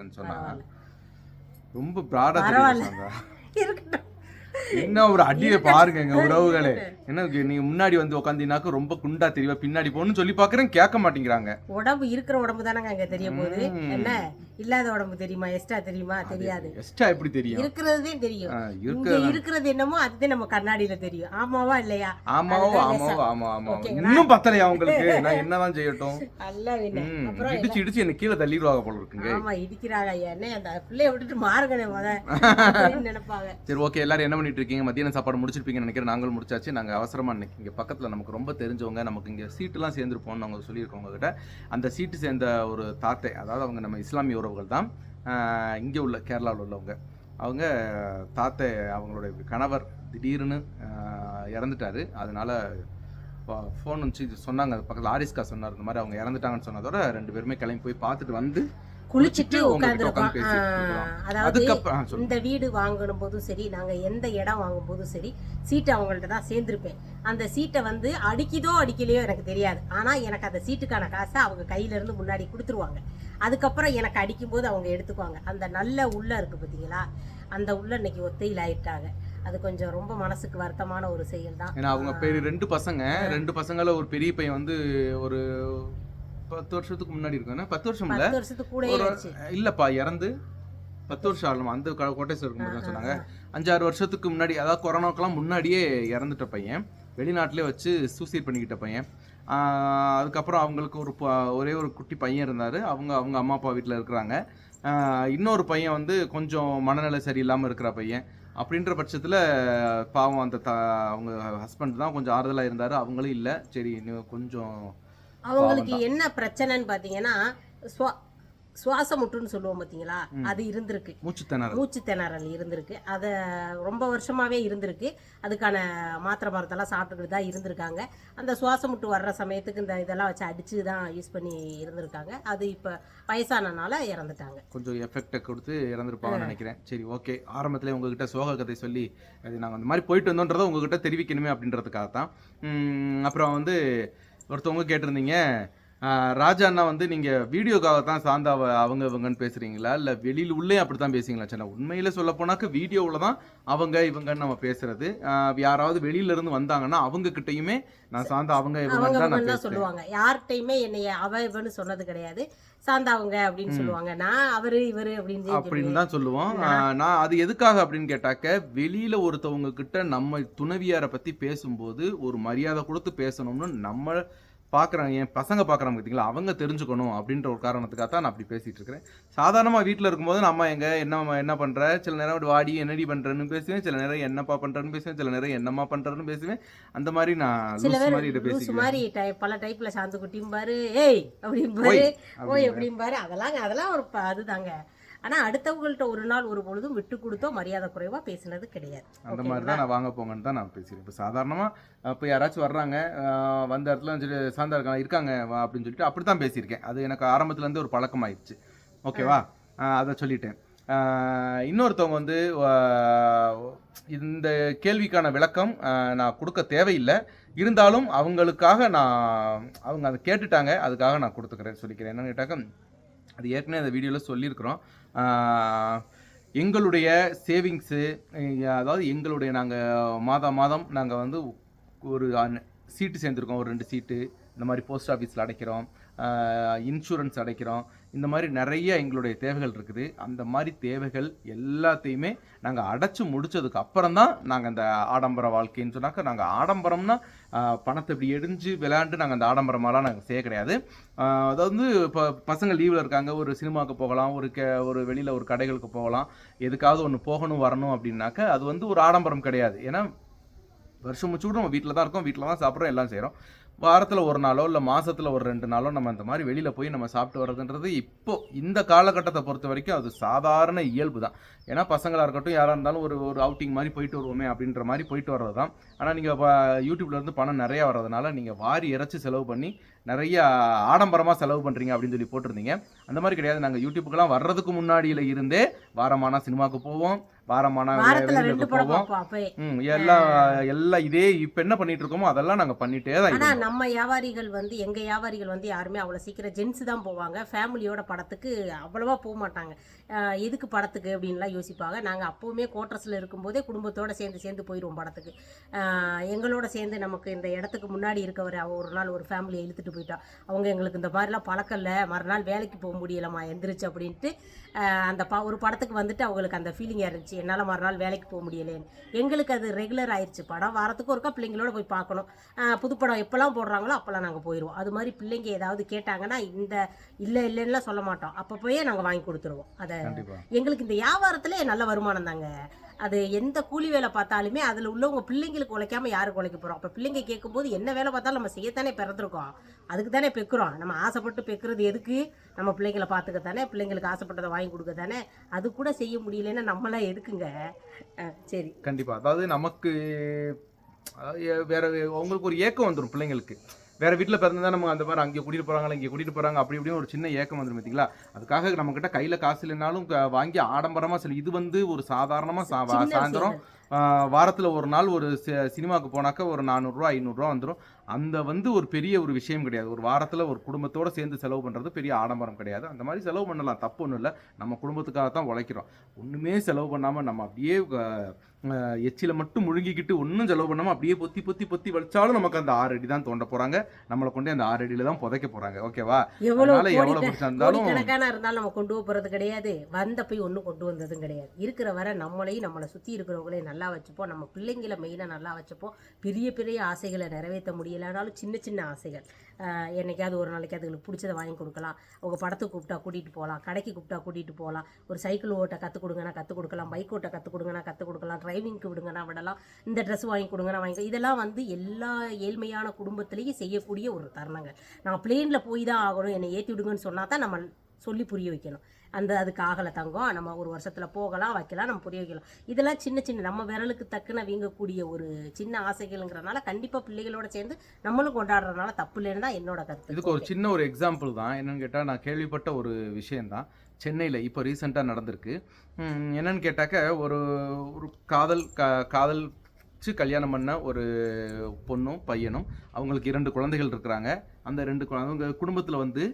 சொன்னா ரொம்ப பிராடா இருக்கட்டும். என்ன ஒரு அடியை பாருங்க உறவுகளே. என்ன நீங்க முன்னாடி வந்து உட்காந்தீங்கன்னாக்க ரொம்ப குண்டா தெரியவா பின்னாடி போன்னு சொல்லி பாக்குறேன் கேட்க மாட்டேங்கிறாங்க. உடம்பு இருக்கிற உடம்பு தானங்க அங்க தெரிய போகுது. என்ன? இல்லாத உடம்பு தெரியுமா? எக்ஸ்ட்ரா தெரியுமா? தெரியாது. எஸ்டா எப்படி தெரியும்? இருக்கிறதே தெரியும். இங்க இருக்கிறது? என்னமோ அதுதான் நம்ம கண்ணாடியில தெரியும். ஆமாவா இல்லையா? ஆமாவோ ஆமாவோ. ஆமா ஆமா? இன்னும் பத்தலையா உங்களுக்கு? நான் என்னதான் செய்யட்டும்? அல்ல இடிச்சு இடிச்சு என்ன கீழே தள்ளிடுவாங்க போல இருக்குங்க. ஆமா இடிக்கிறாங்க. என்ன அந்த பிள்ளைய விட்டுட்டு மாறுங்கனே முத. நினைப்பாங்க. சரி ஓகே எல்லாரும் என்ன பண்ணிட்டு இருக்கீங்க? மத்தியானம் சாப்பாடு முடிச்சிருப்பீங்கன்னு நினைக்கிறேன். நாங்களும் முடிச்சாச்சு. நாங்க அவசரமா இன்னைக்கு இங்க பக்கத்துல நமக்கு ரொம்ப தெரிஞ்சவங்க நமக்கு இங்க சீட்டுலாம் சேர்ந்துருப்போம்னு அவங்க சொல்லியிருக்கோம் உங்ககிட்ட அந்த சீட்டு சேர்ந்த ஒரு தாத்தை அதாவது அவங்க நம்ம இஸ்லாமிய உறவுகள் தான் இங்கே உள்ள கேரளாவில் உள்ளவங்க. அவங்க தாத்தை அவங்களுடைய கணவர் திடீர்னு இறந்துட்டார் இறந்துட்டாரு. அதனால ஃபோன் வந்து சொன்னாங்க. பக்கத்தில் ஆரிஸ்கா சொன்னார். இந்த மாதிரி அவங்க இறந்துட்டாங்கன்னு சொன்னதோட ரெண்டு பேருமே கிளம்பி போய் பார்த்துட்டு வந்து குளிச்சிட்டு உட்காந்துருக்கோம். அதாவது இந்த வீடு வாங்கணும் போதும் சரி நாங்க எந்த இடம் வாங்கும் போதும் சரி சீட்டு அவங்கள்ட்ட தான் சேர்ந்திருப்பேன். அந்த சீட்டை வந்து அடிக்குதோ அடிக்கலையோ எனக்கு தெரியாது. ஆனா எனக்கு அந்த சீட்டுக்கான காசை அவங்க கையில இருந்து முன்னாடி கொடுத்துருவாங்க. அதுக்கப்புறம் எனக்கு அடிக்கும் போது அவங்க எடுத்துக்குவாங்க. அந்த நல்ல உள்ள இருக்கு பாத்தீங்களா? அந்த உள்ள இன்னைக்கு ஒத்தையில் ஆயிட்டாங்க அது கொஞ்சம் ரொம்ப மனசுக்கு வருத்தமான ஒரு செயல் தான் ஏன்னா அவங்க ரெண்டு பசங்க. ரெண்டு பசங்கள ஒரு பெரிய பையன் வந்து ஒரு பத்து வருஷத்துக்கு முன்னாடி இருக்கும்? பத்து வருஷம் இல்ல? பத்து வருஷத்துக்கு கூட இல்லப்பா இறந்து பத்து வருஷம் ஆகலாமா அந்த க- கோட்டேஸ்வருக்கு மட்டும் தான் சொன்னாங்க. அஞ்சாறு வருஷத்துக்கு முன்னாடி அதாவது கொரோனாக்கெல்லாம் முன்னாடியே இறந்துட்ட பையன். வெளிநாட்டிலே வச்சு சூசைட் பண்ணிக்கிட்ட பையன். அதுக்கப்புறம் அவங்களுக்கு ஒரு ஒரே ஒரு குட்டி பையன் இருந்தார். அவங்க அவங்க அம்மா அப்பா வீட்டில் இருக்கிறாங்க. இன்னொரு பையன் வந்து கொஞ்சம் மனநிலை சரியில்லாமல் இருக்கிற பையன். அப்படின்ற பட்சத்தில் பாவம் அந்த த அவங்க ஹஸ்பண்ட் தான் கொஞ்சம் ஆறுதலாக இருந்தார். அவங்களும் இல்லை. சரி கொஞ்சம் அவங்களுக்கு என்ன பிரச்சனைன்னு பாத்தீங்கன்னா சுவா- சுவாச முட்டுன்னு சொல்லுவோம் பாத்தீங்களா? அது இருந்திருக்கு. மூச்சு திணறல். மூச்சு திணறல் இருந்திருக்கு. அதை ரொம்ப வருஷமாவே இருந்திருக்கு. அதுக்கான மாத்திரை மருந்தெல்லாம் சாப்பிட்டுக்கிட்டு தான் இருந்திருக்காங்க. அந்த சுவாச முட்டு வர்ற சமயத்துக்கு இந்த இதெல்லாம் வச்சு அடிச்சு தான் யூஸ் பண்ணி இருந்திருக்காங்க. அது இப்போ வயசானனால இறந்துட்டாங்க. கொஞ்சம் எஃபெக்டை கொடுத்து இறந்துருப்பாங்கன்னு நினைக்கிறேன். சரி ஓகே ஆரம்பத்தில் உங்ககிட்ட சோக கதை சொல்லி அது நாங்கள் அந்த மாதிரி போயிட்டு வந்தோன்றதை உங்ககிட்ட தெரிவிக்கணுமே அப்படின்றதுக்காக தான் அப்புறம் வந்து ஒருத்தவங்க கேட்டிருந்தீங்க? ராஜா அண்ணா வந்து நீங்கள் வீடியோக்காக தான் சாந்தா அவ- அவங்க இவங்கன்னு பேசுகிறீங்களா இல்லை வெளியில் உள்ளே அப்படி தான் பேசுறீங்களா சின்ன உண்மையில் சொல்ல போனாக்க வீடியோவில் தான் அவங்க இவங்கன்னு நம்ம பேசுறது. யாராவது வெளியில இருந்து வந்தாங்கன்னா அவங்க கிட்டயுமே நான் சாந்தா அவங்க அவங்க இவங்கன்னு தான் நான் சொல்லுவாங்க. யார்கிட்டயுமே என்னைய அவ இவன்னு சொன்னது கிடையாது. சாந்தாவங்க அப்படின்னு சொல்லுவாங்க. நான் அவரு இவரு அப்படின்னு அப்படின்னு தான் சொல்லுவோம். நான் அது எதுக்காக அப்படின்னு கேட்டாக்க வெளியில ஒருத்தவங்க கிட்ட நம்ம துணைவியாரை பத்தி பேசும்போது ஒரு மரியாதை கொடுத்து பேசணும்னு நம்ம பார்க்குறாங்க என் பசங்க பார்க்குறாங்க பார்த்தீங்களா அவங்க தெரிஞ்சுக்கணும் அப்படின்ற ஒரு காரணத்துக்காக தான் நான் அப்படி பேசிட்டு இருக்கிறேன். சாதாரணமாக வீட்டில் இருக்கும்போது நம்ம எங்க என்ன என்ன பண்ற? சில நேரம் இப்படி வாடி என்னடி பண்றேன்னு பேசுவேன். சில நேரம் என்னப்பா பண்றேன்னு பேசுவேன். சில நேரம் என்னம்மா பண்றேன்னு பேசுவேன். அந்த மாதிரி நான் சில மாதிரி இதை பேசிக்கிறேன் மாதிரி பல டைப்ல சாந்து குட்டியும் பாரு ஏய் அப்படிம்பாரு. ஓய் எப்படிம்பாரு அதெல்லாம் அதெல்லாம் ஒரு அதுதாங்க. ஆனா அடுத்தவங்கள்ட்ட ஒரு நாள் ஒரு பொழுதும் விட்டு கொடுத்தோ மரியாதை குறைவா பேசினது கிடையாது. அந்த மாதிரி தான் நான் வாங்க போங்கன்னு தான் நான் பேசுகிறேன் இப்போ சாதாரணமாக இப்போ யாராச்சும் வர்றாங்க வந்த இடத்துல சரி சாந்தா இருக்காங்க இருக்காங்க அப்படின்னு சொல்லிட்டு அப்படி தான் பேசியிருக்கேன். அது எனக்கு ஆரம்பத்துலேருந்து ஒரு பழக்கமாயிடுச்சு ஓகேவா? அஹ் அதை சொல்லிட்டேன். இன்னொருத்தவங்க வந்து இந்த கேள்விக்கான விளக்கம் நான் கொடுக்க தேவையில்லை. இருந்தாலும் அவங்களுக்காக நான் அவங்க அதை கேட்டுட்டாங்க அதுக்காக நான் கொடுத்துக்கிறேன் சொல்லிக்கிறேன். என்னன்னு கேட்டாக்க அது ஏற்கனவே அந்த வீடியோவில் சொல்லியிருக்கிறோம். எங்களுடைய சேவிங்ஸு அதாவது எங்களுடைய நாங்கள் மாதம் மாதம் நாங்கள் வந்து ஒரு சீட்டு சேர்ந்துருக்கோம். ஒரு ரெண்டு சீட்டு. இந்த மாதிரி போஸ்ட் ஆஃபீஸில் அடைக்கிறோம். இன்சூரன்ஸ் அடைக்கிறோம். இந்த மாதிரி நிறைய எங்களுடைய தேவைகள் இருக்குது. அந்த மாதிரி தேவைகள் எல்லாத்தையுமே நாங்கள் அடைச்சி முடித்ததுக்கு அப்புறம் தான் நாங்கள் அந்த ஆடம்பர வாழ்க்கைன்னு சொன்னாக்க நாங்கள் ஆடம்பரம்னா பணத்தை இப்படி எடிஞ்சு விளையாண்டு நாங்கள் அந்த ஆடம்பரமாலாம் நாங்கள் செய்ய கிடையாது. அதாவது இப்போ பசங்க லீவில் இருக்காங்க. ஒரு சினிமாவுக்கு போகலாம். ஒரு கே ஒரு வெளியில் ஒரு கடைகளுக்கு போகலாம். எதுக்காவது ஒன்று போகணும் வரணும் அப்படின்னாக்க அது வந்து ஒரு ஆடம்பரம் கிடையாது. ஏன்னா வருஷம் முச்சு கூட நம்ம வீட்டில் தான் இருக்கோம். வீட்டில் தான் சாப்பிட்றோம். எல்லாம் செய்கிறோம் வாரத்தில் ஒரு நாளோ இல்லை மாதத்தில் ஒரு ரெண்டு நாளோ நம்ம இந்த மாதிரி வெளியில் போய் நம்ம சாப்பிட்டு வர்றதுன்றது இப்போ இந்த காலகட்டத்தை பொறுத்த வரைக்கும் அது சாதாரண இயல்பு தான் ஏன்னா பசங்களாக இருக்கட்டும் யாராக இருந்தாலும் ஒரு ஒரு அவுட்டிங் மாதிரி போயிட்டு வருவோமே அப்படின்ற மாதிரி போயிட்டு வர்றது தான் ஆனால் நீங்கள் இப்போ யூடியூப்லேருந்து பணம் நிறையா வர்றதுனால நீங்கள் வாரி இறைச்சி செலவு பண்ணி நிறைய ஆடம்பரமாக செலவு பண்ணுறீங்க அப்படின்னு சொல்லி போட்டிருந்தீங்க. அந்த மாதிரி கிடையாது. நாங்கள் யூடியூப்புக்கெல்லாம் வர்றதுக்கு முன்னாடியில இருந்தே வாரமானா சினிமாவுக்கு போவோம். வாரமானா போவோம். எல்லாம் எல்லாம் இதே இப்போ என்ன பண்ணிட்டு இருக்கோமோ அதெல்லாம் நாங்கள் பண்ணிட்டே தான் ஆனா நம்ம வியாபாரிகள் வந்து எங்க வியாபாரிகள் வந்து யாருமே அவ்வளவு சீக்கிரம் ஜென்ஸ் தான் போவாங்க. ஃபேமிலியோட படத்துக்கு அவ்வளவா போக மாட்டாங்க. எதுக்கு படத்துக்கு அப்படின்லாம் யோசிப்பாங்க. நாங்க அப்பவுமே கோட்டர்ஸ்ல இருக்கும்போதே குடும்பத்தோட சேர்ந்து சேர்ந்து போயிடுவோம் படத்துக்கு. எங்களோட சேர்ந்து நமக்கு இந்த இடத்துக்கு முன்னாடி இருக்கவர் ஒரு நாள் ஒரு ஃபேமிலியை இழுத்துட்டு போயிட்டா. அவங்க எங்களுக்கு இந்த மாதிரிலாம் பழக்கம் இல்லை. மறுநாள் வேலைக்கு போக முடியலம்மா எந்திரிச்சு அப்படின்ட்டு அந்த ப ஒரு படத்துக்கு வந்துட்டு அவங்களுக்கு அந்த ஃபீலிங் இருந்துச்சு என்னால் மறுநாள் வேலைக்கு போக முடியலேன்னு எங்களுக்கு அது ரெகுலர் ஆயிடுச்சு படம் வாரத்துக்கு ஒருக்கா பிள்ளைங்களோட போய் பார்க்கணும். புதுப்படம் எப்போல்லாம் போடுறாங்களோ அப்போல்லாம் நாங்கள் போயிடுவோம் அது மாதிரி பிள்ளைங்க ஏதாவது கேட்டாங்கன்னா இந்த இல்லை இல்லைன்னுலாம் சொல்ல மாட்டோம். அப்போ போயே நாங்கள் வாங்கி கொடுத்துருவோம். அதை எங்களுக்கு இந்த வியாபாரத்துல நல்ல வருமானம் தாங்க. அது எந்த கூலி வேலை பார்த்தாலுமே அதில் உள்ளவங்க பிள்ளைங்களுக்கு உழைக்காம யாருக்கு உழைக்க போகிறோம் அப்போ பிள்ளைங்க கேட்கும்போது என்ன வேலை பார்த்தாலும் நம்ம செய்யத்தானே பிறந்திருக்கோம். அதுக்கு தானே பெக்குறோம். நம்ம ஆசைப்பட்டு பெக்குறது எதுக்கு? நம்ம பிள்ளைங்களை பார்த்துக்க தானே பிள்ளைங்களுக்கு ஆசைப்பட்டதை வாங்கி கொடுக்க தானே அது கூட செய்ய முடியலன்னா நம்மளாம் எதுக்குங்க? சரி. கண்டிப்பா. அதாவது நமக்கு வேற உங்களுக்கு ஒரு ஏக்கம் வந்துடும் பிள்ளைங்களுக்கு. வேற வீட்டில் பிறந்தா நம்ம அந்த மாதிரி அங்கே கூட்டிட்டு போறாங்களா இங்கே கூட்டிட்டு போறாங்க அப்படி இப்படின்னு ஒரு சின்ன ஏக்கம் வந்துடும் பார்த்தீங்களா அதுக்காக நம்ம கிட்ட கையில காசு இல்லைனாலும் வாங்கி ஆடம்பரமா சொல்லி இது வந்து ஒரு சாதாரணமா சாயந்தரம் வாரத்துல ஒரு நாள் ஒரு சினிமாவுக்கு போனாக்க ஒரு நானூறுரூவா ஐநூறுரூவா வந்துடும் அந்த வந்து ஒரு பெரிய ஒரு விஷயம் கிடையாது. ஒரு வாரத்துல ஒரு குடும்பத்தோட சேர்ந்து செலவு பண்றது பெரிய ஆடம்பரம் கிடையாது. அந்த மாதிரி செலவு பண்ணலாம். தப்பு ஒன்றும் இல்லை. நம்ம குடும்பத்துக்காக தான் உழைக்கிறோம். ஒண்ணுமே செலவு பண்ணாம நம்ம அப்படியே எச்சில மட்டும் முழுங்கிக்கிட்டு ஒன்றும் செலவு பண்ணாம அப்படியே பொத்தி பொத்தி பொத்தி வச்சாலும் நமக்கு அந்த ஆறு அடி தான் தோண்ட போறாங்க. நம்மளை கொண்டு அந்த ஆறு அடியில தான் புதைக்க போறாங்க. ஓகேவா எவ்வளோ அதனால பிடிச்சா இருந்தாலும் இருந்தாலும் நம்ம கொண்டு போகிறது கிடையாது. வந்த போய் ஒன்றும் கொண்டு வந்ததும் கிடையாது. இருக்கிற வரை நம்மளையும் நம்மளை சுற்றி இருக்கிறவங்களையும் நல்லா வச்சுப்போம் நம்ம பிள்ளைங்களை மெயினாக நல்லா வச்சுப்போம் பெரிய பெரிய ஆசைகளை நிறைவேற்ற முடியலைனாலும் சின்ன சின்ன ஆசைகள். என்னைக்காவது ஒரு நாளைக்கு அதுங்களுக்கு பிடிச்சதை வாங்கி கொடுக்கலாம். அவங்க படத்துக்கு கூப்பிட்டா கூட்டிகிட்டு போகலாம். கடைக்கு கூப்பிட்டா கூட்டிகிட்டு போகலாம். ஒரு சைக்கிள் ஓட்ட கற்றுக் கொடுங்கன்னா கற்றுக் கொடுக்கலாம். பைக் ஓட்ட கற்றுக் கொடுங்கன்னா கற்றுக் கொடுக்கலாம். டிரைவிங்க்கு விடுங்கன்னா விடலாம். இந்த ட்ரெஸ் வாங்கி கொடுங்கன்னா வாங்கி இதெல்லாம் வந்து எல்லா ஏழ்மையான குடும்பத்திலையும் செய்யக்கூடிய ஒரு தருணங்கள். நான் பிளேனில் போய் தான் ஆகணும். என்னை ஏற்றி விடுங்கன்னு சொன்னால் தான் நம்ம சொல்லி புரிய வைக்கணும். அந்த அதுக்கு ஆகலை தங்கம். நம்ம ஒரு வருஷத்தில் போகலாம் வைக்கலாம் நம்ம புரிய வைக்கலாம். இதெல்லாம் சின்ன சின்ன நம்ம விரலுக்கு தக்குன வீங்கக்கூடிய ஒரு சின்ன ஆசைகள்ங்கிறனால கண்டிப்பாக பிள்ளைகளோட சேர்ந்து நம்மளும் கொண்டாடுறதுனால தப்பு இல்லைன்னு தான் என்னோட கருத்து. இதுக்கு ஒரு சின்ன ஒரு எக்ஸாம்பிள் தான். என்னன்னு கேட்டால் நான் கேள்விப்பட்ட ஒரு விஷயந்தான் சென்னையில் இப்போ ரீசெண்டாக நடந்திருக்கு. என்னன்னு கேட்டாக்க ஒரு ஒரு காதல் கா காதல்ச்சு கல்யாணம் பண்ண ஒரு பொண்ணும் பையனும் அவங்களுக்கு இரண்டு குழந்தைகள் இருக்கிறாங்க. அந்த ரெண்டு குழந்தை குடும்பத்தில் வந்து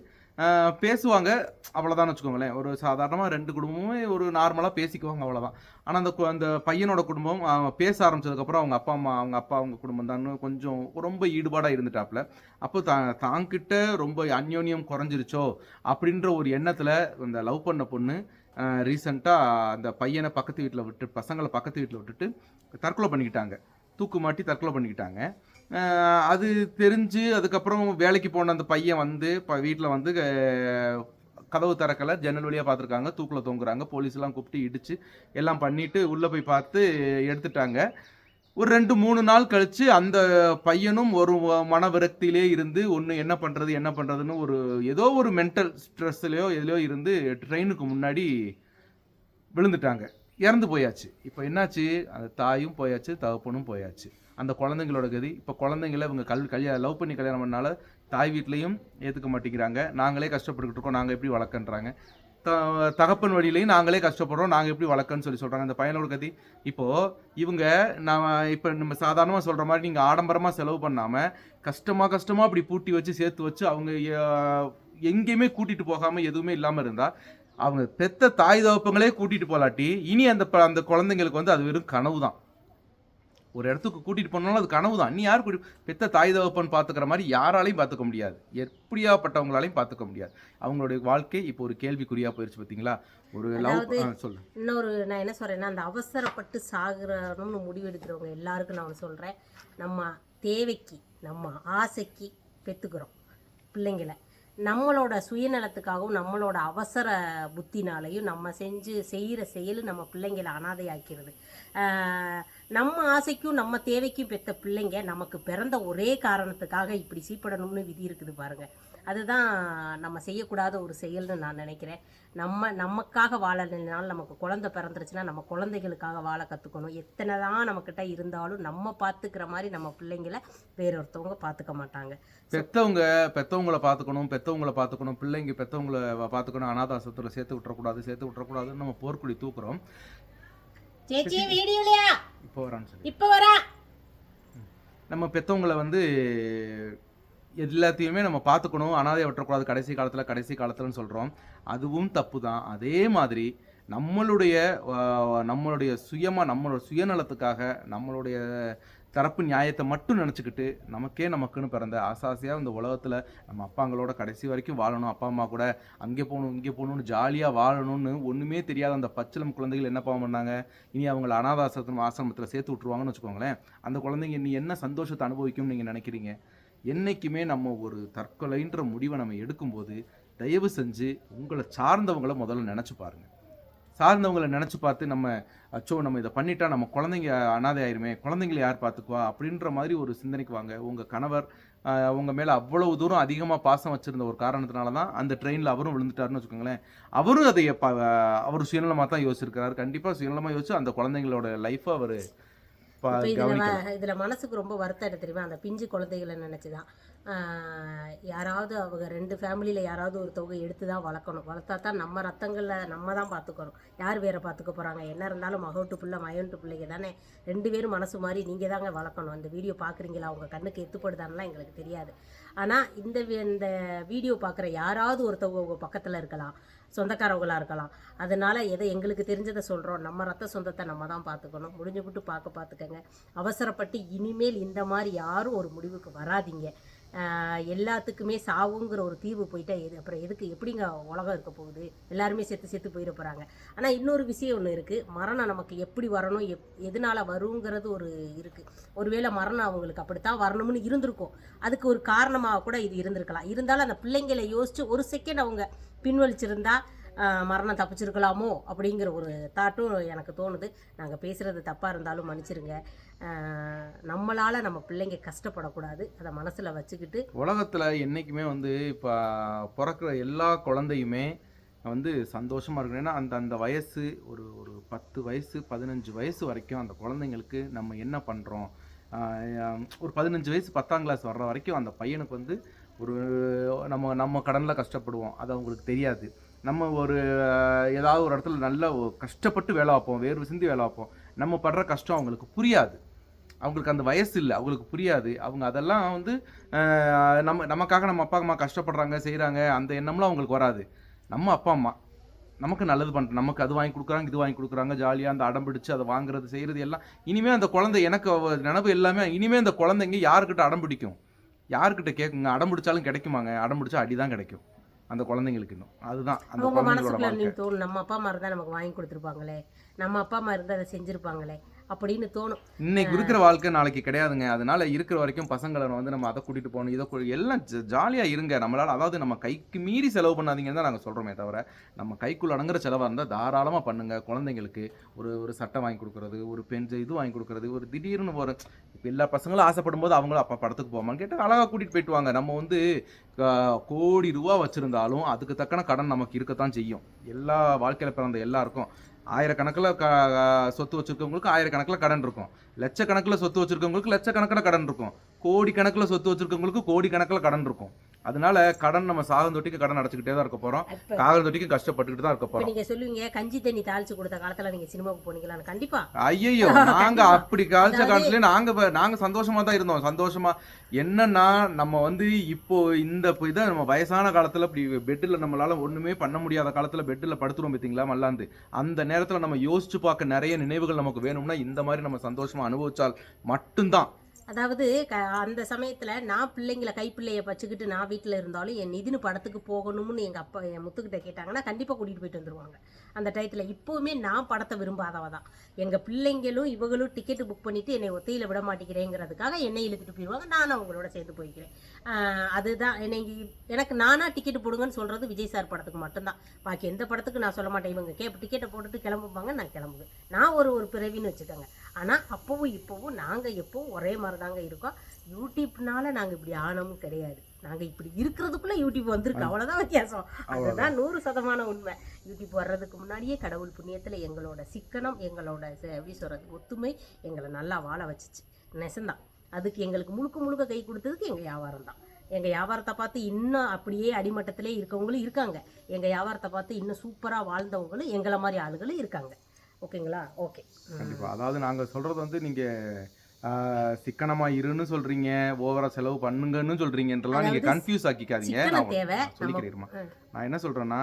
பேசுவாங்க. அவ்வளோதான் வச்சுக்கோங்களேன். ஒரு சாதாரணமாக ரெண்டு குடும்பமுமே ஒரு நார்மலாக பேசிக்குவாங்க அவ்வளோதான் ஆனால் அந்த அந்த பையனோட குடும்பம் அவன் பேச ஆரம்பிச்சதுக்கப்புறம் அவங்க அப்பா அம்மா அவங்க அப்பா அவங்க குடும்பம் தான். கொஞ்சம் ரொம்ப ஈடுபாடாக இருந்துட்டாப்புல. அப்போ தா தாங்கிட்ட ரொம்ப அந்யோன்யம் குறைஞ்சிருச்சோ அப்படின்ற ஒரு எண்ணத்தில் அந்த லவ் பண்ண பொண்ணு ரீசண்டாக அந்த பையனை பக்கத்து வீட்டில் விட்டு பசங்களை பக்கத்து வீட்டில் விட்டுட்டு தற்கொலை பண்ணிக்கிட்டாங்க. தூக்கு மாட்டி தற்கொலை பண்ணிக்கிட்டாங்க. அது தெரிஞ்சு அதுக்கப்புறம் வேலைக்கு போன அந்த பையன் வந்து இப்போ வீட்டில் வந்து கதவு திறக்கலை. ஜன்னல் வழியாக பார்த்துருக்காங்க. தூக்கில் தொங்குறாங்க. போலீஸ்லாம் கூப்பிட்டு இடித்து எல்லாம் பண்ணிவிட்டு உள்ளே போய் பார்த்து எடுத்துட்டாங்க. ஒரு ரெண்டு மூணு நாள் கழித்து அந்த பையனும் ஒரு மன விரக்தியிலே இருந்து ஒன்று என்ன பண்ணுறது என்ன பண்ணுறதுன்னு ஒரு ஏதோ ஒரு மென்டல் ஸ்ட்ரெஸ்லையோ எதுலையோ இருந்து ட்ரெயினுக்கு முன்னாடி விழுந்துட்டாங்க. இறந்து போயாச்சு. இப்போ என்னாச்சு? அந்த தாயும் போயாச்சு தகப்பனும் போயாச்சு. அந்த குழந்தைங்களோட கதி. இப்போ குழந்தைங்கள இவங்க கல் கல்யாணம் லவ் பண்ணி கல்யாணம் பண்ணால தாய் வீட்லேயும் ஏற்றுக்க மாட்டேங்கிறாங்க. நாங்களே கஷ்டப்பட்டுக்கிட்டு இருக்கோம். நாங்கள் எப்படி வளர்க்கன்றாங்க. த தகப்பன் வழியிலையும் நாங்களே கஷ்டப்படுறோம். நாங்கள் எப்படி வளர்க்கன்னு சொல்லி சொல்கிறாங்க அந்த பையனோட கதி. இப்போது இவங்க நான் இப்போ நம்ம சாதாரணமாக சொல்கிற மாதிரி நீங்கள் ஆடம்பரமாக செலவு பண்ணாமல் கஷ்டமாக கஷ்டமாக அப்படி பூட்டி வச்சு சேர்த்து வச்சு அவங்க எங்கேயுமே கூட்டிகிட்டு போகாமல் எதுவுமே இல்லாமல் இருந்தால் அவங்க பெத்த தாய் தகப்பங்களே கூட்டிகிட்டு போலாட்டி இனி அந்த ப- அந்த குழந்தைங்களுக்கு வந்து அது வெறும் கனவு தான் ஒரு இடத்துக்கு கூட்டிகிட்டு போனாலும் அது கனவு தான் நீ யார் கூட்டி பெத்த தாய் தகப்பன் பார்த்துக்கிற மாதிரி யாராலையும் பார்த்துக்க முடியாது. எப்படியாப்பட்டவங்களாலையும் பார்த்துக்க முடியாது. அவங்களுடைய வாழ்க்கை இப்போ ஒரு கேள்விக்குறியாக போயிடுச்சு பார்த்தீங்களா ஒரு லவ் சொல்லு. இன்னொரு நான் என்ன சொல்றேன்னா அந்த அவசரப்பட்டு சாகுறோம்னு முடிவெடுக்கிறவங்க எல்லாருக்கும் நான் சொல்றேன். நம்ம தேவைக்கு நம்ம ஆசைக்கு பெத்துக்கிறோம் பிள்ளைங்களை. நம்மளோட சுயநலத்துக்காகவும் நம்மளோட அவசர புத்தினாலையும் நம்ம செஞ்சு செய்கிற செயல் நம்ம பிள்ளைங்களை அனாதையாக்கிறது. ஆஹ் நம்ம ஆசைக்கும் நம்ம தேவைக்கும் பெற்ற பிள்ளைங்க நமக்கு பிறந்த ஒரே காரணத்துக்காக இப்படி சீப்படணும்னு விதி இருக்குது பாருங்கள் அதுதான் நம்ம செய்யக்கூடாத ஒரு செயல்னு நான் நினைக்கிறேன். நம்ம நமக்காக வாழலைனாலும் நமக்கு குழந்தை பிறந்துருச்சுன்னா நம்ம குழந்தைகளுக்காக வாழ கற்றுக்கணும் எத்தனை தான் நம்மக்கிட்ட இருந்தாலும் நம்ம பார்த்துக்கிற மாதிரி நம்ம பிள்ளைங்கள வேறொருத்தவங்க பார்த்துக்க மாட்டாங்க. பெற்றவங்க பெற்றவங்கள பார்த்துக்கணும் பெற்றவங்கள பார்த்துக்கணும் பிள்ளைங்க பெற்றவங்கள பார்த்துக்கணும் அனாதாசத்தில் சேர்த்து விட்டுறக்கூடாது சேர்த்து விட்டுறக்கூடாதுன்னு நம்ம போர்க்குடி தூக்குறோம். சேச்சி வீடியோலையா? இப்போ வரான்னு சொல்லி. இப்போ வரா. நம்ம பெத்தவங்கள வந்து எல்லாத்தையுமே நம்ம பார்த்துக்கணும். அனாதை விட்டுறக்கூடாது. கடைசி காலத்தில் கடைசி காலத்துலன்னு சொல்கிறோம் அதுவும் தப்பு தான் அதே மாதிரி நம்மளுடைய நம்மளுடைய சுயமாக நம்மளோட சுயநலத்துக்காக நம்மளுடைய தரப்பு நியாயத்தை மட்டும் நினச்சிக்கிட்டு நமக்கே நமக்குன்னு பிறந்த ஆசாசியாக இந்த உலகத்தில் நம்ம அப்பாங்களோட கடைசி வரைக்கும் வாழணும். அப்பா அம்மா கூட அங்கே போகணும் இங்கே போகணும்னு ஜாலியாக வாழணும்னு ஒன்றுமே தெரியாத அந்த பச்சிலம் குழந்தைகள் என்ன பாவம் பண்ணாங்க? இனி அவங்கள அனாதாசிரமம் ஆசிரமத்தில் சேர்த்து விட்ருவாங்கன்னு வச்சுக்கோங்களேன். அந்த குழந்தைங்க இனி என்ன சந்தோஷத்தை அனுபவிக்கும்னு நீங்கள் நினைக்கிறீங்க? என்றைக்குமே நம்ம ஒரு தற்கொலைன்ற முடிவை நம்ம எடுக்கும்போது தயவு செஞ்சு உங்களை சார்ந்தவங்கள முதல்ல நினச்சி பாருங்கள் சார்ந்தவங்களை நினச்சி பார்த்து நம்ம அச்சோ நம்ம இதை பண்ணிட்டா நம்ம குழந்தைங்க அனாதை ஆயிருமே குழந்தைங்களை யார் பார்த்துக்குவா? அப்படின்ற மாதிரி ஒரு சிந்தனைக்கு வாங்க. உங்கள் கணவர் உங்கள் மேலே அவ்வளவு தூரம் அதிகமாக பாசம் வச்சுருந்த ஒரு காரணத்தினால தான் அந்த ட்ரெயினில் அவரும் விழுந்துட்டாருன்னு வச்சுக்கோங்களேன். அவரும் அதை அவர் சுயநலமாக தான் யோசிச்சிருக்கிறார். கண்டிப்பாக சுயநலமாக யோசிச்சு அந்த குழந்தைங்களோட லைஃப்பை அவர் இதில் மனசுக்கு ரொம்ப வருத்தம் என்ன தெரியுமா? அந்த பிஞ்சு குழந்தைகளை நினச்சி தான் யாராவது அவங்க ரெண்டு ஃபேமிலியில் யாராவது ஒருத்தவங்க எடுத்து தான் வளர்க்கணும். வளர்த்தா தான் நம்ம ரத்தங்களில் நம்ம தான் பார்த்துக்கணும் யார் வேற பார்த்துக்க போகிறாங்க என்ன இருந்தாலும் மகோட்டு பிள்ளை மயன்ட்டு பிள்ளைங்க தானே? ரெண்டு பேரும் மனசு மாதிரி நீங்கள் தாங்க வளர்க்கணும். இந்த வீடியோ பார்க்குறீங்களா அவங்க கண்ணுக்கு எத்துப்படுதான்லாம் எங்களுக்கு தெரியாது. ஆனால் இந்த இந்த வீடியோ பார்க்குற யாராவது ஒருத்தவங்க உங்கள் பக்கத்தில் இருக்கலாம். சொந்தக்காரவங்களாக இருக்கலாம். அதனால் எதை எங்களுக்கு தெரிஞ்சதை சொல்கிறோம் நம்ம ரத்த சொந்தத்தை நம்ம தான் பார்த்துக்கணும். முடிஞ்சு விட்டு பார்க்க பார்த்துக்கங்க. அவசரப்பட்டு இனிமேல் இந்த மாதிரி யாரும் ஒரு முடிவுக்கு வராதீங்க. எல்லாத்துக்குமே சாவுங்கிற ஒரு தீர்வு போயிட்டா எது? அப்புறம் எதுக்கு? எப்படிங்க உலகம் இருக்க போகுது? எல்லாருமே செத்து செத்து போயிட போகிறாங்க ஆனால் இன்னொரு விஷயம் ஒன்று இருக்குது மரணம் நமக்கு எப்படி வரணும்? எப் எதனால் வருங்கிறது ஒரு இருக்குது ஒருவேளை மரணம் அவங்களுக்கு அப்படித்தான் வரணும்னு இருந்திருக்கும். அதுக்கு ஒரு காரணமாக கூட இது இருந்திருக்கலாம். இருந்தாலும் அந்த பிள்ளைங்களை யோசித்து ஒரு செகண்ட் அவங்க பின்வலிச்சிருந்தா மரணம் தப்பிச்சிருக்கலாமோ? அப்படிங்கிற ஒரு தாட்டும் எனக்கு தோணுது. நாங்கள் பேசுகிறது தப்பாக இருந்தாலும் மன்னிச்சிருங்க. நம்மளால நம்ம பிள்ளைங்க கஷ்டப்படக்கூடாது. அதை மனசில் வச்சுக்கிட்டு உலகத்தில் என்றைக்குமே வந்து இப்போ பிறக்கிற எல்லா குழந்தையுமே வந்து சந்தோஷமாக இருக்கணும் ஏன்னா அந்த அந்த வயசு ஒரு ஒரு பத்து வயசு பதினஞ்சு வயசு வரைக்கும் அந்த குழந்தைங்களுக்கு நம்ம என்ன பண்ணுறோம் ஒரு பதினஞ்சு வயசு பத்தாம் கிளாஸ் வர்ற வரைக்கும் அந்த பையனுக்கு வந்து ஒரு நம்ம நம்ம கடனில் கஷ்டப்படுவோம். அது அவங்களுக்கு தெரியாது. நம்ம ஒரு ஏதாவது ஒரு இடத்துல நல்ல கஷ்டப்பட்டு வேலை வைப்போம் வேர்வை சிந்தி வேலை வைப்போம் நம்ம படுற கஷ்டம் அவங்களுக்கு புரியாது. அவங்களுக்கு அந்த வயசு இல்லை அவங்களுக்கு புரியாது. அவங்க அதெல்லாம் வந்து நம்ம நமக்காக நம்ம அப்பா அம்மா கஷ்டப்படுறாங்க செய்கிறாங்க அந்த எண்ணம்லாம் அவங்களுக்கு வராது. நம்ம அப்பா அம்மா நமக்கு நல்லது பண்ணுறோம் நமக்கு அது வாங்கி கொடுக்குறாங்க இது வாங்கி கொடுக்குறாங்க ஜாலியாக அந்த அடம் பிடிச்சு அதை வாங்குறது செய்கிறது எல்லாம். இனிமேல் அந்த குழந்தை எனக்கு நினைவு எல்லாமே இனிமேல் அந்த குழந்தைங்க யாருக்கிட்ட அடம் பிடிக்கும்? யாருக்கிட்ட கேட்குங்க அடம் பிடிச்சாலும் கிடைக்குமாங்க? அடம் பிடிச்சா அடி தான் கிடைக்கும். அந்த குழந்தைங்களுக்கு இன்னும். அதுதான் அந்த குழந்தைங்களோட தோணும் நம்ம அப்பா அம்மா இருந்தால் நமக்கு வாங்கி கொடுத்துருப்பாங்களே. நம்ம அப்பா அம்மா இருந்தால் அதை செஞ்சுருப்பாங்களே. அப்படின்னு தோணும். இன்னைக்கு இருக்கிற வாழ்க்கை நாளைக்கு கிடையாதுங்க. அதனால இருக்கிற வரைக்கும் பசங்களை வந்து நம்ம அதை கூட்டிட்டு போகணும். இதை எல்லாம் ஜாலியா இருங்க. நம்மளால அதாவது நம்ம கைக்கு மீறி செலவு பண்ணாதீங்கன்னு தான் நாங்கள் சொல்றோமே தவிர நம்ம கைக்குள்ள அடங்குற செலவாக இருந்தால் தாராளமா பண்ணுங்க. குழந்தைங்களுக்கு ஒரு ஒரு சட்டை வாங்கி கொடுக்கறது ஒரு பெஞ்ச இது வாங்கி கொடுக்கறது ஒரு திடீர்னு ஒரு எல்லா பசங்களும் ஆசைப்படும் போது அவங்களும் அப்பா படத்துக்கு போவாங்கன்னு கேட்டால் அழகா கூட்டிட்டு போயிட்டு வாங்க. நம்ம வந்து கோடி ரூபா வச்சுருந்தாலும் அதுக்கு தக்கன கடன் நமக்கு இருக்கத்தான் செய்யும். எல்லா வாழ்க்கையில் பிறந்த எல்லாருக்கும். ஆயிரக்கணக்கில் க சொத்து வச்சிருக்கவங்களுக்கு ஆயிரக்கணக்கில் கடன் இருக்கும். லட்சக்கணக்கில் சொத்து வச்சுருக்கவங்களுக்கு லட்சக்கணக்கில் கடன் இருக்கும். கோடி கணக்கில் சொத்து வச்சிருக்கவங்களுக்கு கோடி கணக்கில் கடன் இருக்கும். அதனால கடன் நம்ம சாகம் தொட்டிக்கு கடன் அடைச்சிக்கிட்டே தான் இருக்க போறோம். காகம் தொட்டிக்கு கஷ்டப்பட்டுக்கிட்டு தான் இருக்க போறோம். நீங்கள் சொல்லுவீங்க கஞ்சி தண்ணி தாளிச்சு கொடுத்த காலத்தில் நீங்கள் சினிமாவுக்கு போனீங்களான்னு. கண்டிப்பாக ஐயோ நாங்க கண்டிப்பா. அப்படி காலச்ச காலத்துல நாங்க நாங்க சந்தோஷமா தான் இருந்தோம். சந்தோஷமா என்னன்னா நம்ம வந்து இப்போ இந்த இதை நம்ம வயசான காலத்துல இப்படி பெட்டில் நம்மளால ஒண்ணுமே பண்ண முடியாத காலத்துல பெட்டில் படுத்துருவோம் பார்த்தீங்களா மல்லாந்து. அந்த நேரத்துல நம்ம யோசிச்சு பார்க்க நிறைய நினைவுகள் நமக்கு வேணும்னா இந்த மாதிரி நம்ம சந்தோஷமா அனுபவிச்சால் மட்டும்தான். அதாவது க அந்த சமயத்தில் நான் பிள்ளைங்களை கைப்பிள்ளையை வச்சுக்கிட்டு நான் வீட்டில் இருந்தாலும் என் நிதினு படத்துக்கு போகணும்னு எங்கள் அப்பா என் முத்துக்கிட்ட கேட்டாங்கன்னா கண்டிப்பாக கூட்டிகிட்டு போயிட்டு வந்துருவாங்க. அந்த டயத்தில் இப்போவுமே நான் படத்தை விரும்பாதவ தான். எங்கள் பிள்ளைங்களும் இவங்களும் டிக்கெட்டு புக் பண்ணிவிட்டு என்னை ஒத்தையில் விட மாட்டேங்கிறேங்கிறதுக்காக என்னை இழுத்துட்டு போயிடுவாங்க நானும் அவங்களோட சேர்ந்து போய்க்கிறேன். அதுதான். என்னை எனக்கு நானாக டிக்கெட் போடுங்கன்னு சொல்கிறது விஜய் சார் படத்துக்கு மட்டும்தான். பாக்கி எந்த படத்துக்கு நான் சொல்ல மாட்டேன். இவங்க கே டிக்கெட்டை போட்டுட்டு கிளம்புவாங்க நான் கிளம்புவேன். நான் ஒரு ஒரு பிறவின்னு வச்சுக்கோங்க. ஆனால் அப்போவும் இப்போவும் நாங்கள் எப்போவும் ஒரே மாதிரி தாங்க இருக்கோம். யூடியூப்னால நாங்கள் இப்படி ஆனமும் கிடையாது. நாங்க இப்படி இருக்கிறதுக்குள்ள யூடியூப் வந்திருக்கு. அவ்வளவுதான் வித்தியாசம். அதுதான் நூறு சதமான உண்மை. யூடியூப் வர்றதுக்கு முன்னாடியே கடவுள் புண்ணியத்துல எங்களோட சிக்கனம் எங்களோட ச- எப்படி சொல்றது ஒத்துமை எங்களை நல்லா வாழ வச்சுச்சு. நெசந்தான். அதுக்கு எங்களுக்கு முழுக்க முழுக்க கை கொடுத்ததுக்கு எங்க வியாபாரம் தான். எங்க வியாபாரத்தை பார்த்து இன்னும் அப்படியே அடிமட்டத்திலே இருக்கவங்களும் இருக்காங்க. எங்க வியாபாரத்தை பார்த்து இன்னும் சூப்பரா வாழ்ந்தவங்களும் எங்களை மாதிரி ஆளுகளும் இருக்காங்க. ஓகேங்களா? ஓகே. கண்டிப்பா. அதாவது நாங்க சொல்றது வந்து நீங்க ஆஹ், சிக்கனமா இருன்னு சொல்றீங்க ஓவரா செலவு பண்ணுங்கன்னு சொல்றீங்கன்றலாம் நீங்க கன்ஃபியூஸ் ஆக்கிக்காதீங்க. நான் சொல்லிக்கிறேன்மா. நான் என்ன சொல்றேன்னா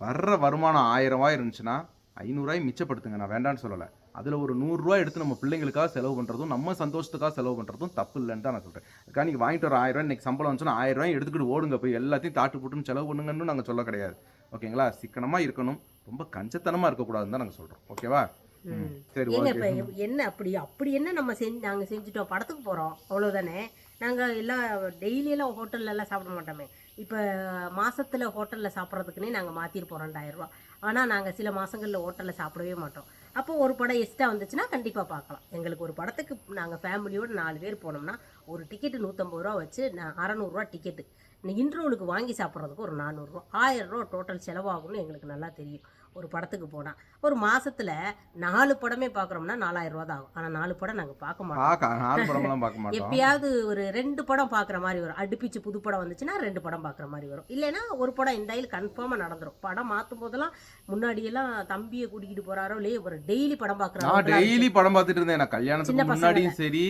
வர்ற வருமானம் ஆயிரம் ரூபாய் இருந்துச்சுன்னா ஐநூறுரூவாய் மிச்சப்படுத்துங்க. நான் வேண்டாம்னு சொல்லலை. அதில் ஒரு நூறுரூவா எடுத்து நம்ம பிள்ளைங்களுக்காக செலவு பண்ணுறதும் நம்ம சந்தோஷத்துக்காக செலவு பண்ணுறதும் தப்பு இல்லைன்னு தான் நான் சொல்கிறேன் அதுக்காக நீங்கள் வாங்கிட்டு வர ஆயிரம் ரூபாய் இன்னைக்கு சம்பளம் வந்துச்சுன்னா ஆயிரம் ரூபாய் எடுத்துக்கிட்டு ஓடுங்க போய். எல்லாத்தையும் தாட்டு போட்டுன்னு செலவு பண்ணுங்கன்னு நாங்கள் சொல்ல கிடையாது. ஓகேங்களா? சிக்கனமாக இருக்கணும். ரொம்ப கஞ்சத்தனமாக இருக்கக்கூடாதுன்னு தான் நாங்கள் சொல்கிறோம் ஓகேவா. சரி ஓகே. என்ன அப்படி அப்படி என்ன நம்ம செஞ்சு நாங்க செஞ்சுட்டோம்? படத்துக்கு போறோம். அவ்வளவுதானே? நாங்க எல்லாம் டெய்லி எல்லாம் ஹோட்டல்ல எல்லாம் சாப்பிட மாட்டோமே. இப்ப மாசத்துல ஹோட்டல்ல சாப்பிட்றதுக்குன்னே நாங்க மாத்திருப்போம் ரெண்டாயிரம் ரூபாய் ஆனா நாங்க சில மாசங்கள்ல ஹோட்டல்ல சாப்பிடவே மாட்டோம். அப்போ ஒரு படம் எக்ஸ்ட்ரா வந்துச்சுன்னா கண்டிப்பா பார்க்கலாம். எங்களுக்கு ஒரு படத்துக்கு நாங்க ஃபேமிலியோட நாலு பேர் போனோம்னா ஒரு டிக்கெட்டு நூற்றம்பது ரூபா வச்சு நான் அறநூறுவா டிக்கெட்டு இன்ட்ரோலுக்கு வாங்கி சாப்பிட்றதுக்கு ஒரு நானூறுரூவா ஆயிரம் ரூபா டோட்டல் செலவாகும்னு எங்களுக்கு நல்லா தெரியும். ஒரு படத்துக்கு போனால் ஒரு மாசத்துல நாலு படமே பார்க்குறோம்னா நாலாயிரம் ரூபா தான் ஆகும். ஆனால் நாலு படம் நாங்கள் பார்க்க மாட்டோம். எப்பயாவது ஒரு ரெண்டு படம் பார்க்குற மாதிரி வரும். அடுப்பிச்சு புது படம் வந்துச்சுன்னா ரெண்டு படம் பார்க்குற மாதிரி வரும். இல்லைன்னா ஒரு படம் இந்த ஐயில் கன்ஃபார்மாக நடந்துரும். படம் மாற்றும் போதெல்லாம் முன்னாடியெல்லாம் தம்பியை கூட்டிகிட்டு போறாரோ இல்லையே ஒரு டெய்லி படம் பார்க்குறாங்க டெய்லி படம் பார்த்துட்டு இருந்தேன். நான் கல்யாணத்துக்கு முன்னாடியும் சரி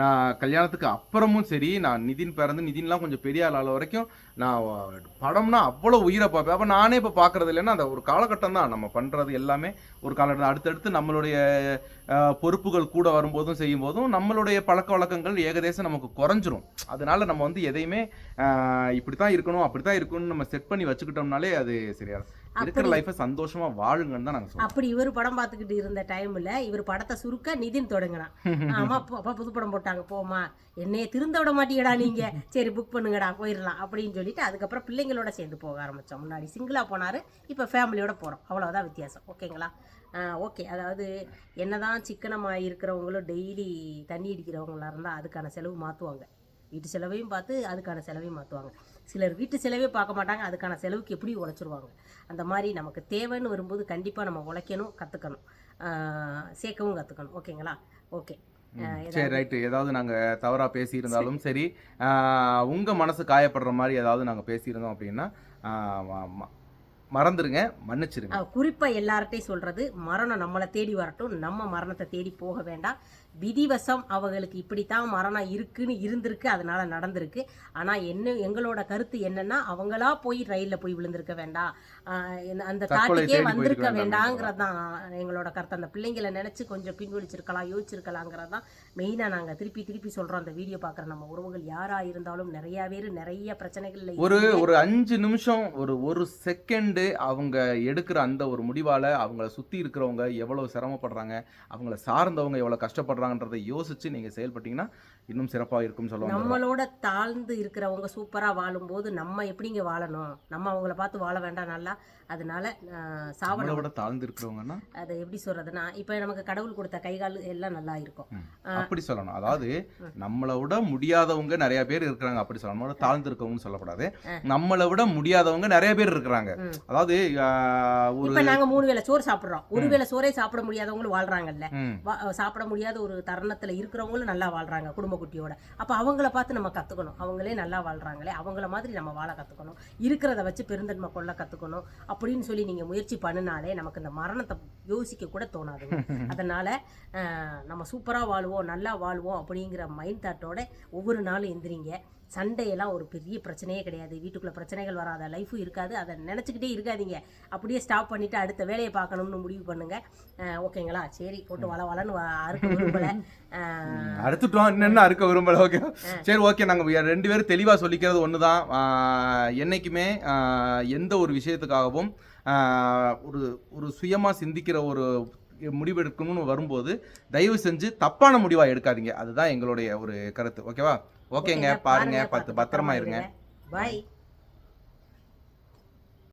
நான் கல்யாணத்துக்கு அப்புறமும் சரி நான் நிதின் பிறந்து நிதின்லாம் கொஞ்சம் பெரிய ஆள் வரைக்கும் நான் படம்னா அவ்வளோ உயிரை பார்ப்பேன். அப்போ நானே இப்போ பார்க்கறது இல்லைன்னா அந்த ஒரு காலகட்டம் தான். நம்ம பண்ணுறது எல்லாமே ஒரு காலகட்டம். அடுத்தடுத்து நம்மளுடைய பொறுப்புகள் கூட வரும்போதும் செய்யும் போதும் நம்மளுடைய பழக்க வழக்கங்கள் ஏகதேசம் நமக்கு குறைஞ்சிரும். அதனால நம்ம வந்து எதையுமே இப்படி தான் இருக்கணும் அப்படி தான் இருக்கணும்னு நம்ம செட் பண்ணி வச்சுக்கிட்டோம்னாலே அது சரியாக இருக்கிற லைஃப்பை சந்தோஷமா வாழுங்கன்னு தான் சொல்றோம். அப்படி இவர் படம் பார்த்துக்கிட்டு இருந்த டைம்ல இவர் படத்தை சுருக்க நிதின் தொடங்கினான் ஆமா அப்பா அப்பா புது படம் போட்டாங்க போமா என்னைய திருந்த விட மாட்டீங்கடா நீங்க. சரி புக் பண்ணுங்கடா போயிடலாம் அப்படின்னு சொல்லிட்டு அதுக்கப்புறம் பிள்ளைங்களோட சேர்ந்து போக ஆரம்பிச்சோம். முன்னாடி சிங்கிளா போனாரு இப்போ ஃபேமிலியோட போறோம். அவ்வளவுதான் வித்தியாசம். ஓகேங்களா? ஓகே அதாவது என்னதான் சிக்கனமாக இருக்கிறவங்களும் டெய்லி தண்ணி அடிக்கிறவங்களா இருந்தால் அதுக்கான செலவு மாற்றுவாங்க வீட்டு செலவையும் பார்த்து அதுக்கான செலவையும் மாற்றுவாங்க சிலர் வீட்டு செலவே பார்க்க மாட்டாங்க அதுக்கான செலவுக்கு எப்படி உழைச்சிருவாங்க? அந்த மாதிரி நமக்கு தேவைன்னு வரும்போது கண்டிப்பாக நம்ம உழைக்கணும் கற்றுக்கணும் சேர்க்கவும் கற்றுக்கணும் ஓகேங்களா? ஓகே. சரி ரைட்டு. ஏதாவது நாங்கள் தவறாக பேசியிருந்தாலும் சரி. ஆஹ் உங்க மனசு காயப்படுற மாதிரி ஏதாவது நாங்கள் பேசியிருந்தோம் அப்படின்னா மறந்துருங்க மன்னிச்சிருங்க. குறிப்பாக எல்லார்ட்டையும் சொல்கிறது மரணம் நம்மளை தேடி வரட்டும் நம்ம மரணத்தை தேடி போக வேண்டாம். விதிவசம் அவங்களுக்கு இப்படித்தான் மரணம் இருக்குன்னு இருந்திருக்கு அதனால நடந்திருக்கு. ஆனால் என்ன எங்களோட கருத்து என்னன்னா அவங்களா போய் ரயிலில் போய் விழுந்திருக்க வேண்டாம். அந்த தாட்டிக்கே தேடி வந்திருக்க வேண்டாங்கிறது தான் எங்களோட கருத்து. அந்த பிள்ளைங்களை நினச்சி கொஞ்சம் பின்வழிச்சிருக்கலாம் யோசிச்சிருக்கலாங்கிறது தான் மெயினாக நாங்கள் திருப்பி திருப்பி சொல்கிறோம் அந்த வீடியோ பார்க்குற நம்ம உறவுகள் யாராக இருந்தாலும் நிறையா பேர் நிறைய பிரச்சனைகள்ல ஒரு. ஒரு அஞ்சு நிமிஷம் ஒரு ஒரு செகண்டு அவங்க எடுக்கிற அந்த ஒரு முடிவால அவங்கள சுத்தி இருக்கிறவங்க எவ்வளவு சிரமப்படுறாங்க அவங்கள சார்ந்தவங்க எவ்வளவு போகிறாங்கன்றதை யோசித்து நீங்க செயல்பட்டீங்கன்னா இன்னும் சிறப்பா இருக்கும்னு சொல்லுவாங்க நம்மளோட தாழ்ந்து இருக்கிறவங்க சூப்பரா வாழும்போது நம்ம எப்படிங்க வாழணும்? நம்ம அவங்கள பார்த்து வாழ வேண்டாம் நல்லா. அதனால விட தாழ்ந்து இருக்கிறவங்கன்னா அதை எப்படி சொல்றதுன்னா இப்போ நமக்கு கடவுள் கொடுத்த கை கால் எல்லாம் நல்லா இருக்கும். அப்படி சொல்லணும். அதாவது நம்மளை விட முடியாதவங்க நிறைய பேர் இருக்கிறாங்க. அப்படி சொல்லணும். நம்மளோட தாழ்ந்து இருக்கவங்கன்னு சொல்லக்கூடாது. நம்மளை விட முடியாதவங்க நிறைய பேர் இருக்கிறாங்க. அதாவது இப்போ நாங்க மூணு வேளை சோறு சாப்பிடுறோம். ஒரு வேளை சோறே சாப்பிட முடியாதவங்களும் வாழ்றாங்கல்ல. சாப்பிட முடியாத ஒரு தருணத்துல இருக்கிறவங்களும் நல்லா வாழ்றாங்க. குடும்ப குட்டியோட. அப்ப அவங்கள பார்த்து நம்ம கத்துக்கணும். அவங்களே நல்லா வாழ்றாங்களே அவங்கள மாதிரி நம்ம வாழ கத்துக்கணும். இருக்கிறத வச்சு பெருந்தன்மை கொள்ள கத்துக்கணும் அப்படின்னு சொல்லி நீங்க முயற்சி பண்ணினாலே நமக்கு இந்த மரணத்தை யோசிக்க கூட தோணாதுங்க. அதனால நம்ம சூப்பரா வாழ்வோம் நல்லா வாழ்வோம் அப்படிங்கிற மைண்ட் தாட்டோட ஒவ்வொரு நாளும் எந்திரிங்க. சண்டையெல்லாம் ஒரு பெரிய பிரச்சனையே கிடையாது. வீட்டுக்குள்ள பிரச்சனைகள் வராத லைஃபும் இருக்காது. அதை நினச்சிக்கிட்டே இருக்காதீங்க. அப்படியே ஸ்டாப் பண்ணிட்டு அடுத்த வேலையை பார்க்கணும்னு முடிவு பண்ணுங்க. ஆஹ் ஓகேங்களா? சரி போட்டு வள வளன்னு அறுக்க விரும்பல. ஆஹ் அறுத்துட்டோம். என்னென்ன அறுக்க விரும்பல ஓகே சரி ஓகே நாங்கள் ரெண்டு பேரும் தெளிவாக சொல்லிக்கிறது ஒன்று தான் என்றைக்குமே எந்த ஒரு விஷயத்துக்காகவும் ஒரு ஒரு சுயமாக சிந்திக்கிற ஒரு முடிவெடுக்கணும்னு வரும்போது தயவு செஞ்சு தப்பான முடிவாக எடுக்காதீங்க. அதுதான் எங்களுடைய ஒரு கருத்து ஓகேவா ஓகேங்க பாருங்க பார்த்து பத்திரமா இருங்க. பாய்